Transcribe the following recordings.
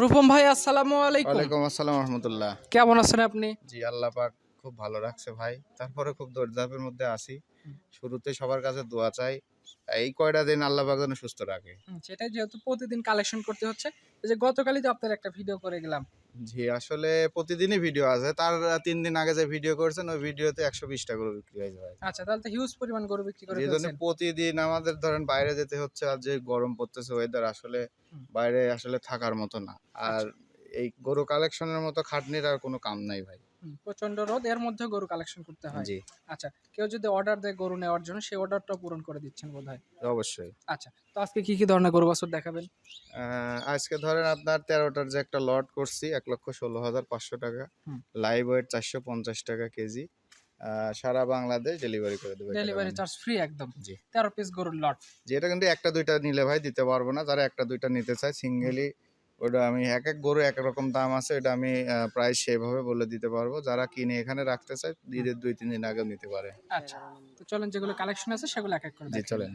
রূপম ভাই আসসালামু আলাইকুম। ওয়ালাইকুম আসসালাম রহমতুল্লাহ। কেমন আছেন আপনি? জি আল্লাহ পাক খুব ভালো রাখছে ভাই। তারপরে খুব দৌড়ধাপের মধ্যে আসি শুরুতে সবার কাছে দোয়া চাই। এই কয়টা দিন আল্লাহ পাক যেন সুস্থ রাখে। সেটাই যেহেতু প্রতিদিন কালেকশন করতে হচ্ছে এই যে গতকালই তো আপনার একটা ভিডিও করে গেলাম। জি আসলে প্রতিদিনই ভিডিও আছে। তার তিন দিন আগে যে ভিডিও করেছেন ওই ভিডিওতে একশো বিশ টাকা করে বিক্রি হয়েছে ভাই আচ্ছা তাহলে তো হিউজ পরিমাণ গরু বিক্রি করে যে জন্য প্রতিদিন আমাদের ধরেন বাইরে যেতে হচ্ছে আর যে গরম পড়তেছে ওয়েদার আসলে বাইরে আসলে থাকার মতো না। আর এই গরু কালেকশনের মতো খাটনির আর কোনো কাম নাই ভাই। প্রচণ্ড রোদ এর মধ্যে গরু কালেকশন করতে হয়। জি। আচ্ছা কেউ যদি অর্ডার দেয় গরু নেওয়ার জন্য সেই অর্ডারটা পূরণ করে দিচ্ছেন বোধহয়? অবশ্যই। আচ্ছা তো আজকে কি কি ধরনের গরু বাছুর দেখাবেন? আজকে ধরেন আপনার তেরোটার যে একটা লট করছি এক লক্ষ ষোলো হাজার পাঁচশো টাকা। লাইভ ওয়েট চারশো পঞ্চাশ টাকা কেজি। সারা বাংলাদেশ ডেলিভারি করে দেবে ডেলিভারি চার্জ ফ্রি একদম। জি। তেরো পিস গরুর লট যেটা কিন্তু একটা দুইটা নিলে ভাই দিতে পারব না। যারা একটা দুইটা নিতে চায় সিঙ্গেলি ওটা আমি এক এক গরু এক রকম দাম আছে এটা আমি প্রায় সেভাবে বলে দিতে পারব। যারা কিনে এখানে রাখতে চায় ঈদের দুই তিন দিন আগেও নিতে পারে। আচ্ছা তো চলেন যেগুলো কালেকশন আছে সেগুলো এক এক করে জি চলেন।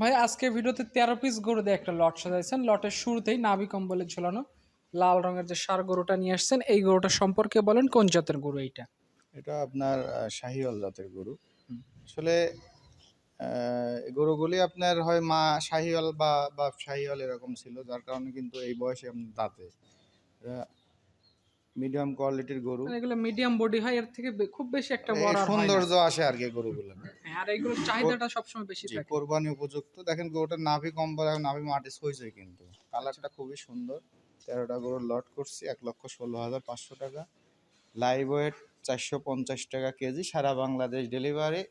ভাই আজকে ভিডিওতে তেরো পিস গরু দিয়ে একটা লট সাজাইছেন। লটের শুরুতেই নাভি কম্বলে ঝোলানো লাল রঙের যে সার গরুটা নিয়ে আসছেন এই গরুটা সম্পর্কে বলেন কোন জাতের গরু এইটা? এটা আপনার শাহিওয়াল জাতের গরু। আসলে গরুগুলি আপনার হয় মা শাহিওয়াল বা বা শাহিওয়াল এরকম ছিল যার কারণে কিন্তু এই বয়সে আপনার দাঁতে। মিডিয়াম কোয়ালিটির গরু। মানে এগুলো মিডিয়াম বডি হয় এর থেকে খুব বেশি একটা বড়। সৌন্দর্য আসে আর কি গরুগুলো হ্যাঁ, আর এইগুলোর চাহিদাটা সবসময় বেশি থাকে। কোরবানি উপযুক্ত। দেখেন গরুটার নাভি কম্বল এখন নাভি মাটি হয়েছে কিন্তু। কালারটা খুবই সুন্দর। তেরোটা গরুর লট করছি এক লক্ষ ষোলো হাজার পাঁচশো টাকা। লাইভ ওয়েট চারশো পঞ্চাশ টাকা কেজি সারা বাংলাদেশ ডেলিভারি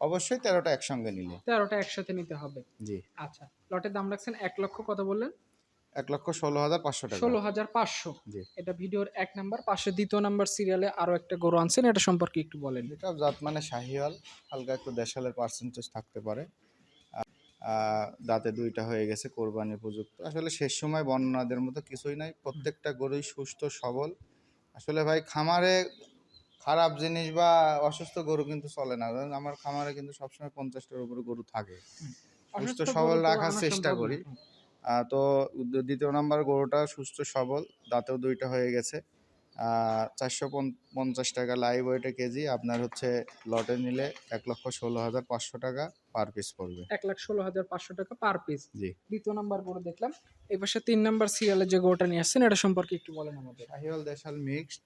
অবশ্যই তেরোটা একসঙ্গে নিলে। তেরোটা একসাথে নিতে হবে। জি। আচ্ছা লটের দাম রাখছেন এক লক্ষ কত বললেন? এক লক্ষ ষোলো হাজার পাঁচশো টাকা। ষোলো হাজার পাঁচশো। জি। এটা ভিডিওর এক নাম্বার পাশে দ্বিতীয় নাম্বার সিরিয়ালে আরও একটা গরু আনছেন এটা সম্পর্কে একটু বলেন। এটা জাত মানে শাহিওয়াল হালকা একটু দেশালের পার্সেন্টেজ থাকতে পারে। দাঁতে দুইটা হয়ে গেছে কোরবানি উপযুক্ত। আসলে শেষ সময় বর্ণনাদের মতো কিছুই নাই প্রত্যেকটা গরুই সুস্থ সবল। আসলে ভাই খামারে খারাপ জিনিস বা অসুস্থ গরু কিন্তু চলে না। আমার খামারে কিন্তু সবসময় পঞ্চাশটার উপরে গরু থাকে। সুস্থ অসুস্থ সবল রাখার চেষ্টা করি। তো দ্বিতীয় নাম্বার গরুটা সুস্থ সবল দাঁতেও দুইটা হয়ে গেছে। চারশো পঞ্চাশ টাকা লাইভ ওয়েটে কেজি আপনার হচ্ছে লটে নিলে এক লক্ষ ষোলো হাজার পাঁচশো টাকা পার পিস পড়বে। এক লাখ ষোলো হাজার পাঁচশো টাকা পার পিস জি। দ্বিতীয় নাম্বার গরু দেখলাম। এই পাশে তিন নাম্বার সিরিয়ালে যে গরুটা নিয়ে আসছেন এটা সম্পর্কে একটু বলেন আমাদের। শাহিওয়াল দেশাল মিক্সড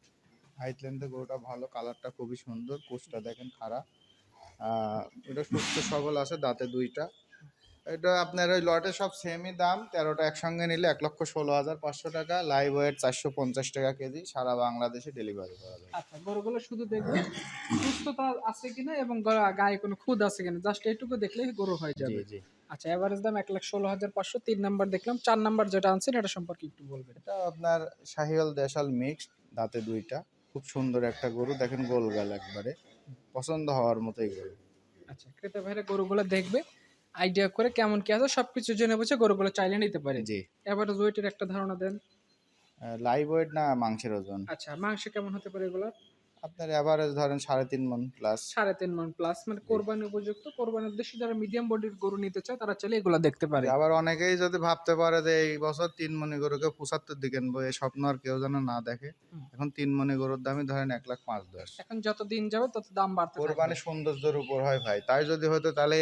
হাইট লেন্থে গরুটা ভালো কালারটা খুবই সুন্দর কোচটা দেখেন খারাপ। এটা সুস্থ সবল আছে দাঁতে দুইটা। এটা আপনার ওই লটে সব সেমই দাম তেরোটা একসঙ্গে নিলে এক লক্ষ ষোলো হাজার পাঁচশো টাকা লাইভ ওয়েট চারশো পঞ্চাশ টাকা কেজি সারা বাংলাদেশে ডেলিভারি করা যায়। আচ্ছা গরুগুলো শুধু দেখবেন সুস্থতা আছে কিনা এবং গায়ে কোনো খুদ আছে কিনা জাস্ট এইটুকু দেখলেই গরু হয়ে যাবে। জি। আচ্ছা এভারেজ দাম এক লাখ ষোলো হাজার পাঁচশো তিন নাম্বার দেখলাম চার নাম্বার যেটা আনছেন এটা সম্পর্কে একটু বলবেন। এটা আপনার শাহিওয়াল দেশাল মিক্সড দাঁতে দুইটা। খুব সুন্দর একটা গরু দেখেন গোল গাল একবারে। পছন্দ হওয়ার মতোই গরু। আচ্ছা ক্রেতা ভাইরা গরুগুলো দেখবে আইডিয়া করে কেমন কি আছে সবকিছু জেনে বুঝে গরুগুলো চাইলে নিতে পারে। জি। এবার ওয়েটের একটা ধারণা দেন। লাইভ ওয়েট না মাংসের ওজন? আচ্ছা মাংস কেমন হতে পারে এগুলো আপনার অ্যাভারেজ ধরেন সাড়ে তিন মন প্লাস সাড়ে তিন মন প্লাস মানে কোরবানি উপযুক্ত কোরবানির উদ্দেশ্যে যারা মিডিয়াম বডির গরু নিতে চায় তারা চাইলে এগুলো দেখতে পারে। আবার অনেকেই যদি ভাবতে পারে যে এই বছর তিন মনি গরুকে পঁচাত্তর দিকে আনব এই স্বপ্ন আর কেউ যেন না দেখে। এখন তিন মনি গরুর দামই ধরেন এক লাখ পাঁচ দশ। এখন যত দিন যাবে তত দাম বাড়তে কোরবানি সৌন্দর্যের উপর হয় ভাই। তাই যদি হতো তাহলে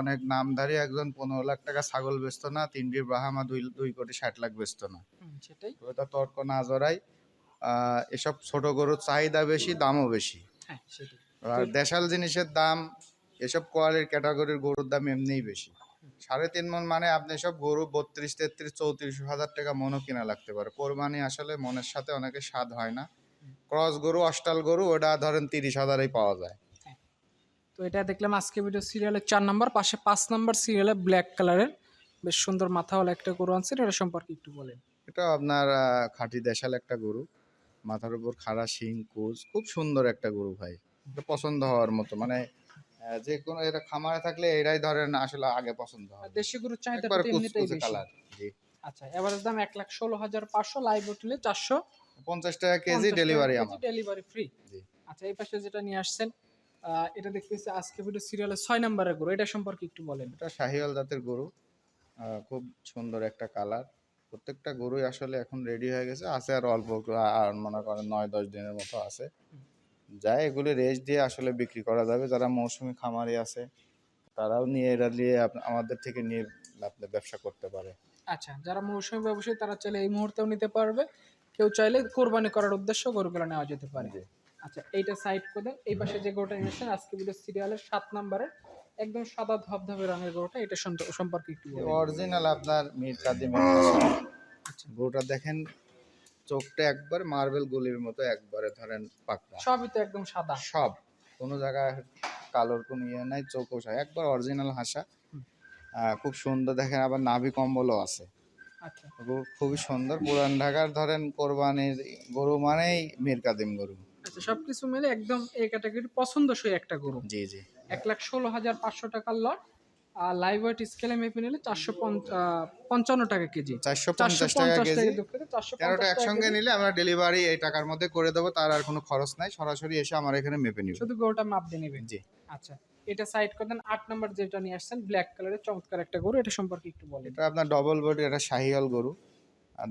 অনেক নামধারী একজন পনেরো লাখ টাকা ছাগল বেচতো না তিনটি ব্রাহামা দুই দুই কোটি ষাট লাখ বেচতো না। সেটাই। তর্ক না জড়াই। এসব ছোট গরুর চাহিদা বেশি দামও বেশি। হ্যাঁ আর দেশাল জিনিসের দাম এসব কোয়ালির ক্যাটাগরির গরুর দাম এমনিই বেশি। সাড়ে তিন মন মানে আপনি সব গরু বত্রিশ তেত্রিশ চৌত্রিশ হাজার টাকা মনও কিনা লাগতে পারে। কোরবানি আসলে মনের সাথে অনেকে স্বাদ হয় না। ক্রস গরু অষ্টাল গরু ওটা ধরেন তিরিশ হাজারেই পাওয়া যায়। তো এটা দেখলাম আজকে ভিডিও সিরিয়ালের চার নাম্বার পাশে পাঁচ নাম্বার সিরিয়ালে ব্ল্যাক কালারের বেশ সুন্দর মাথাওয়ালা একটা গরু আনছেন এটা সম্পর্কে একটু বলেন। এটা আপনার খাঁটি দেশাল একটা গরু। মাথার উপর খাড়া শিং কুচ খুব সুন্দর একটা গরু ভাই। পছন্দ হওয়ার মতো মানে যে কোনো এটা খামারে থাকলে এরাই ধরেন আসলে আগে পছন্দ হবে। দেশি গরুর চাহিদা এমনিতেই কালার জি। আচ্ছা এভারেজ দাম এক লাখ ষোলো হাজার পাঁচশো লাইভ হোটেলে চারশো। পঞ্চাশ টাকা কেজি ডেলিভারি আমার। ডেলিভারি ফ্রি জি। আচ্ছা এই পাশে যেটা নিয়ে আসছেন এটা দেখতেছি আজকে ভিডিও সিরিয়ালে ছয় নম্বরের গরু এটা সম্পর্কে একটু বলেন। এটা শাহিওয়াল জাতের গরু খুব সুন্দর একটা কালার। প্রত্যেকটা গরুই আসলে এখন রেডি হয়ে গেছে। আছে আর অল্প আর মনে করেন নয় দশ দিনের মতো আছে। যাই এগুলি রেস্ট দিয়ে আসলে বিক্রি করা যাবে। যারা মৌসুমি খামারি আছে তারাও নিয়ে এরা নিয়ে আমাদের থেকে নিয়ে আপনার ব্যবসা করতে পারে। আচ্ছা যারা মৌসুমি ব্যবসায়ী তারা চাইলে এই মুহূর্তেও নিতে পারবে। কেউ চাইলে কোরবানি করার উদ্দেশ্য গরুগুলো নেওয়া যেতে পারে। আচ্ছা এইটা সাইড করে এই পাশে যে গরুটা নিয়েছেন আজকে ভিডিও সিরিয়ালের সাত নম্বরের একদম সাদা ধবধবে রঙের গরুটা এটা সম্পর্কে একটু অরিজিনাল আপনার মির কাদিমের আচ্ছা। গরুটা দেখেন চোখটা একবার মার্বেল গুলির মতো একবারে ধরেন পাকড়া সবই তো একদম সাদা। সব। কোনো জায়গায় কালোর কোনো ইয়ে নাই চোখও একবার অরিজিনাল হাসা। খুব সুন্দর দেখেন আবার নাভি কম্বলও আছে। আচ্ছা। খুবই সুন্দর। পুরান ঢাকার ধরেন কোরবানির গরু মানেই মীর কাদিম গরু। আচ্ছা সবকিছু মিলে একদম এই ক্যাটাগরি পছন্দসই একটা গরু। জি জি। এক লাখ ষোলো হাজার পাঁচশো টাকার লট আর লাইভ ওয়েট স্কেলে মেপে নিলে চারশো পঞ্চান্ন টাকা কেজি। চারশো পঞ্চাশ টাকা কেজি। তেরোটা একসঙ্গে নিলে আমরা ডেলিভারি এই টাকার মধ্যে করে দেবো তার আর কোনো খরচ নাই সরাসরি এসে আমার এখানে মেপে নিবে। শুধু গরুটা মাপ দিয়ে নেবেন? জি। আচ্ছা এটা সাইড করে দেন আট নাম্বার যেটা নিয়ে আসছেন ব্ল্যাক কালারের চমৎকার একটা গরু এটা সম্পর্কে একটু বলেন। এটা আপনার ডবল বডি এটা শাহিয়াল গরু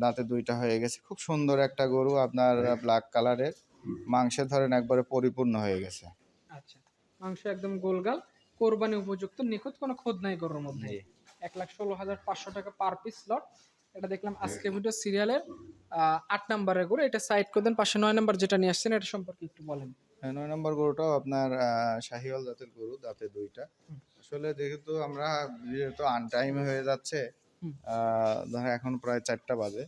দাঁতে দুইটা হয়ে গেছে খুব সুন্দর একটা গরু আপনার ব্ল্যাক কালারের মাংসে ধরেন একবারে পরিপূর্ণ হয়ে গেছে। মাংস একদম গোলগাল কোরবানি উপযুক্ত নিখুঁত কোনো খোদ নাই গরুর মধ্যে। এক লাখ ষোলো হাজার পাঁচশো টাকা পার পিস লট এটা দেখলাম আজকে ভিডিও সিরিয়ালের আট নাম্বারের গরু। এটা সাইড করে দেন পাশে নয় নাম্বার যেটা নিয়ে আসছেন এটা সম্পর্কে একটু বলেন। হ্যাঁ, নয় নম্বর গরুটাও আপনার শাহিওয়াল জাতের গরু দাঁতে দুইটা। আসলে যেহেতু আমরা যেহেতু আনটাইম হয়ে যাচ্ছে ধরো এখন প্রায় চারটা বাজে।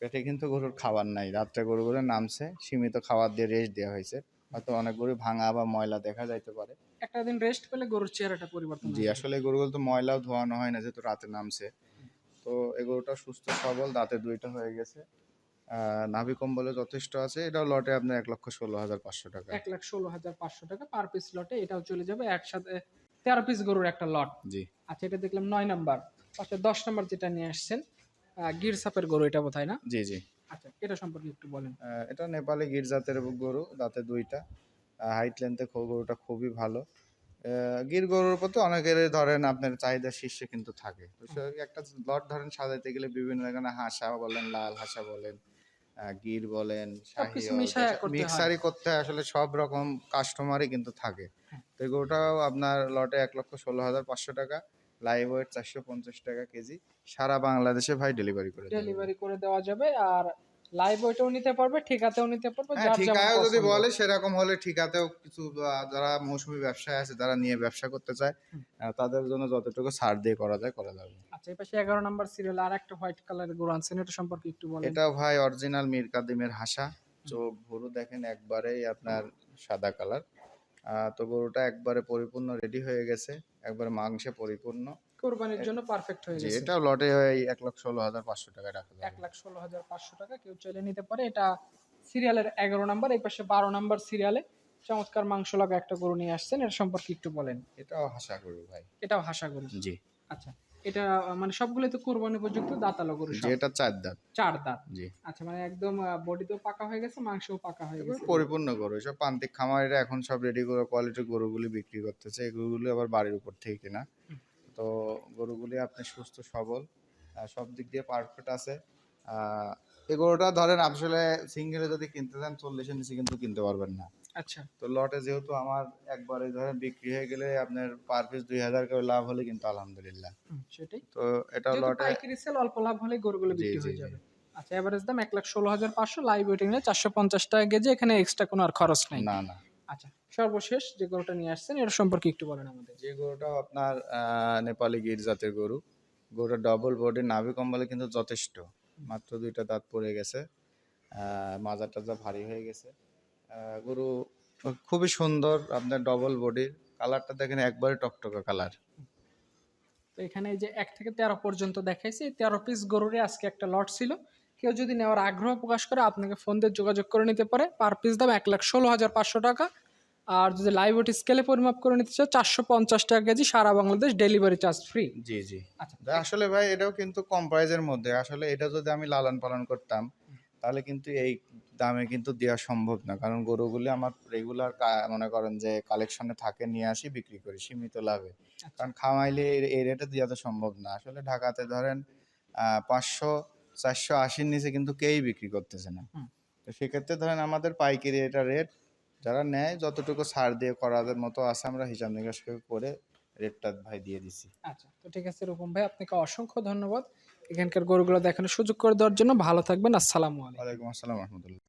পেটে কিন্তু গরুর খাবার নাই। রাত্রে গরুগুলো নামছে সীমিত খাবার দিয়ে রেস্ট দেওয়া হয়েছে। হয়তো অনেক গরু ভাঙা বা ময়লা দেখা যাইতে পারে। একটা দিন রেস্ট পেলে গরুর চেহারাটা পরিবর্তন জি আসলে গরুগুলো তো ময়লাও ধোয়ানো হয় না যেহেতু রাতে নামছে। তো এই গরুটা সুস্থ সবল দাঁতে দুইটা হয়ে গেছে। নাভি কম্বলে যথেষ্ট আছে এটাও লটে আপনার এক লক্ষ ষোলো হাজার পাঁচশো টাকা। এক লাখ ষোলো হাজার পাঁচশো টাকা পার পিস লটে এটাও চলে যাবে একসাথে তেরো পিস গরুর একটা লট। জি। আচ্ছা এটা দেখলাম নয় নাম্বার। পাশে দশ নাম্বার যেটা নিয়ে আসছেন গির সাপের গরু এটা বোধহয় না? জি জি। আচ্ছা এটা সম্পর্কে একটু বলেন। এটা নেপালি গির জাতের গরু দাঁতে দুইটা। হাইট লেন্থে গরুটা খুবই ভালো। গির গরুর প্রতি অনেকের ধরেন আপনার চাহিদা শীর্ষে কিন্তু থাকে। তো একটা লট ধরেন সাজাইতে গেলে বিভিন্ন এখানে হাসা বলেন লাল হাসা বলেন গির বলেন মিক্সারি করতে আসলে সব রকম কাস্টমারই কিন্তু থাকে। হ্যাঁ। তো গরুটাও আপনার লটে এক লক্ষ ষোলো হাজার পাঁচশো টাকা। লাইভ ওয়েট চারশো পঞ্চাশ টাকা কেজি। সারা বাংলাদেশে ভাই ডেলিভারি করে ডেলিভারি করে দেওয়া যাবে আর লাইভ নিতে পারবে ঠিকাতেও নিতে পারবে হ্যাঁ ঠিকায়ও যদি বলে সেরকম হলে ঠিকাতেও কিছু যারা মৌসুমী ব্যবসায় আছে যারা নিয়ে ব্যবসা করতে চায়। তাদের জন্য যতটুকু ছাড় দিয়ে করা যায় করা যাবে। আচ্ছা এই পাশে এগারো নাম্বার সিরিয়াল আর একটা হোয়াইট কালারের গরু আনছেন এটা সম্পর্কে একটু বলেন। এটাও ভাই অরিজিনাল মীর কাদিমের হাসা। চোখ ভুরু দেখেন একবারেই আপনার সাদা কালার তো গরুটা একবারে পরিপূর্ণ রেডি হয়ে গেছে একবারে মাংসে পরিপূর্ণ। কোরবানির জন্য পারফেক্ট হয়ে গেছে। এটা লটে হয় এক লক্ষ ষোলো হাজার পাঁচশো টাকা রাখা এক লাখ ষোলো হাজার পাঁচশো টাকা কেউ চাইলে নিতে পারে। এটা সিরিয়ালের এগারো নাম্বার এই পাশে বারো নাম্বার সিরিয়ালে চমৎকার মাংস লাগা একটা গরু নিয়ে আসছেন। এর সম্পর্কে একটু বলেন। এটাও হাসা গরু ভাই। এটাও হাসা গরু। জি। আচ্ছা এটা মানে সবগুলো তো কোরবানি উপযুক্ত দাঁতালো গরু এটা চার দাঁত। চার দাঁত। জি। আচ্ছা মানে একদম বডিতেও পাকা হয়ে গেছে মাংসও পাকা হয়ে গেছে। পরিপূর্ণ গরু। সব প্রান্তিক খামারিরা এখন সব রেডি করে কোয়ালিটির গরুগুলি বিক্রি করতেছে। এই গরুগুলি আবার বাড়ির উপর থেকে কেনা। তো গরুগুলি আপনি সুস্থ সবল সব দিক দিয়ে পারফেক্ট আছে। এই গরুটা ধরেন আসলে সিঙ্গেলে যদি কিনতে চান চল্লিশের নিচে কিন্তু কিনতে পারবেন না। আচ্ছা। তো লটে যেহেতু আমার একবারে ধরেন বিক্রি হয়ে গেলে আপনার পার পিস দুই হাজার করে লাভ হলে কিন্তু আলহামদুলিল্লাহ। হুম, সেটাই। তো এটা লটে পাইকারি সেল অল্প লাভ হলে গরুগুলো বিক্রি হয়ে যাবে। আচ্ছা এভারেজ দাম এক লাখ ষোলো হাজার পাঁচশো লাইভ ওয়েটিং এ চারশো পঞ্চাশ টাকা কেজি এখানে এক্সট্রা কোনো আর খরচ নাই। না না। আচ্ছা সর্বশেষ যে গরুটা নিয়ে আসছেন এর সম্পর্কে একটু বলেন আমাদের। যে গরুটা আপনার নেপালি গির জাতের গরু গরুটা ডবল বডি নাভি কম্বলে কিন্তু যথেষ্ট। মাত্র দুইটা দাঁত পড়ে গেছে আহ, মাজা টাজা ভারী হয়ে গেছে। গরু খুবই সুন্দর আপনার ডবল বডির কালারটা দেখেন একবারে টকটকা কালার তো এখানে এই যে এক থেকে তেরো পর্যন্ত দেখাইছি এই তেরো পিস গরুরে আজকে একটা লট ছিল। কেউ যদি নেওয়ার আগ্রহ প্রকাশ করে আপনাকে ফোন দিয়ে যোগাযোগ করে নিতে পারে। পার পিস দাম এক লাখ ষোলো হাজার পাঁচশো টাকা। আর যদি লাইভ ওয়েট স্কেলে পরিমাপ করে নিতে চাও চারশো পঞ্চাশ টাকা কেজি সারা বাংলাদেশ ডেলিভারি চার্জ ফ্রি জি জি। আচ্ছা। আসলে ভাই এটাও কিন্তু কম প্রাইজের মধ্যে। আসলে এটা যদি আমি লালন পালন করতাম তাহলে কিন্তু এই দামে কিন্তু দেওয়া সম্ভব না। কারণ গরুগুলি আমার রেগুলার মনে করেন যে কালেকশনে থাকে নিয়ে আসি বিক্রি করি সীমিত লাভে। কারণ খামাইলে এই- রেটে দেওয়া তো সম্ভব না। আসলে ঢাকাতে ধরেন পাঁচশো চারশো আশির নিচে কিন্তু কেউই বিক্রি করতেছে না। তো সেক্ষেত্রে ধরেন আমাদের পাইকারি এটা রেট যারা নেয় যতটুকু ছাড় দিয়ে করাদের মতো আছে আমরা হিসাব নিকাশ করে রেটটা ভাই দিয়ে দিছি। আচ্ছা তো ঠিক আছে রূপম ভাই আপনাকে অসংখ্য ধন্যবাদ। এখানকার গরুগুলো দেখানোর সুযোগ করে দেওয়ার জন্য ভালো থাকবেন। আসসালামু আলাইকুম। আসসালাম রহমতুল্লাহ।